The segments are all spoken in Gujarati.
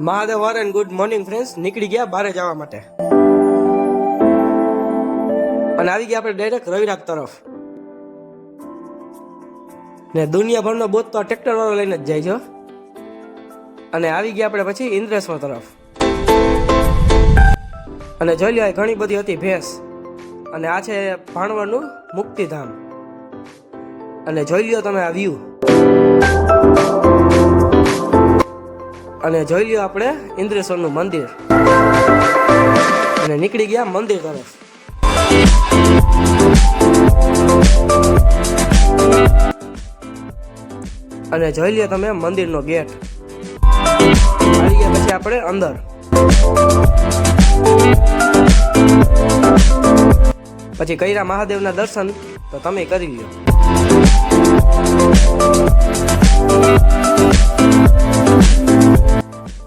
મહાદેવ હર ગુડ મોર્નિંગ ફ્રેન્ડ્સ નીકળી ગયા બહાર જવા માટે. અને આવી ગયા આપણે ડાયરેક્ટ રવિરાગ તરફ. ને દુનિયાભરનો બોધ તો ટ્રેક્ટર વાળો લઈને જ જાય છે અને આવી ગયા આપણે પછી ઇન્દ્રેશ્વર તરફ. અને જોઈ લ્યો ઘણી બધી હતી ભેંસ. અને આ છે ભાણવડનું મુક્તિધામ. અને જોઈ લ્યો તમે આ વ્યૂ અને જોઈ લ્યો આપણે ઇન્દ્રેશ્વરનું મંદિર. અને નીકળી ગયા મંદિર તરફ. અને જોઈ લ્યો તમે મંદિરનો ગેટ. આવી ગયા પછી આપણે અંદર. પછી કૈરા મહાદેવના દર્શન, તો તમે કરી લ્યો.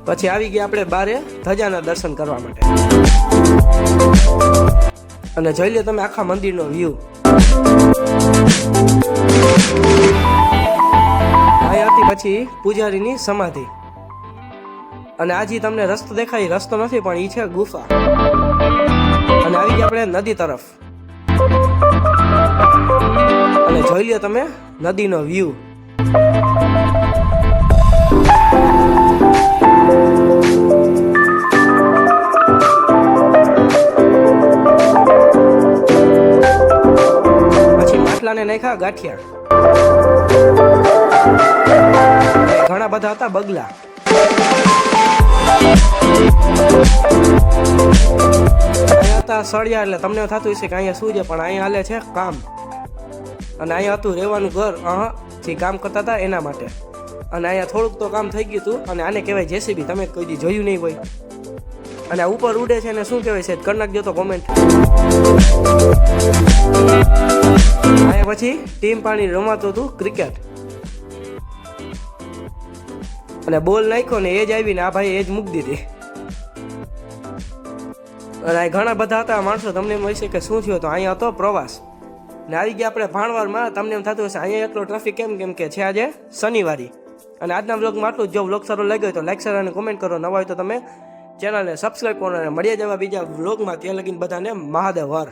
પછી આવી ગયા આપણે બારે ધજાના દર્શન કરવા માટે. અને જોઈ લો તમે આખા મંદિરનો વ્યૂ આ હતી પછી પૂજારીની સમાધિ. અને આજે તમને રસ્તો દેખાય રસ્તો નથી, પણ એ છે ગુફા. અને આવી ગયા આપણે નદી તરફ. અને જોઈ લ્યો તમે નદીનો વ્યૂ પછી માટલાને નાખ્યા ગાંઠિયા. ઘણા બધા હતા બગલા. હતા સળિયા, એટલે તમને થતું હશે કે અહીંયા શું છે પણ અહીંયા હાલે છે કામ. અને અહીંયા હતું રહેવાનું ઘર, અહ, જે કામ કરતા હતા એના માટે. અને અહીંયા થોડુંક તો કામ થઈ ગયું હતું, અને આને કહેવાય જેસીબી, તમે કોઈ જોયું નહીં હોય. અને ઉપર ઉડે છે અને શું કહેવાય છે કરી નાખજો તો કોમેન્ટ પછી ટીમ પાણી રમાતું હતું ક્રિકેટ. અને બોલ નાખ્યો ને એ જ આવીને આ ભાઈ એ જ મૂકી દીધી. અને ઘણા બધા હતા માણસો તમને એમ હશે કે શું થયું તો અહીંયા હતો પ્રવાસ. ને આવી ગયા આપણે ભાણવારમાં તમને એમ થતું હશે, અહીંયા એટલો ટ્રાફિક કેમ કેમ કે છે આજે શનિવારી. અને આજના બ્લોગમાં આટલું જ. બ્લોગ સારો લાગ્યો તો લાઈક શેર અને કોમેન્ટ કરો. નવા હોય તો તમે ચેનલને સબસ્ક્રાઈબ કરો અને મળ્યા જવા બીજા બ્લોગમાં ત્યાં લગીને બધાને મહાદેવ હર.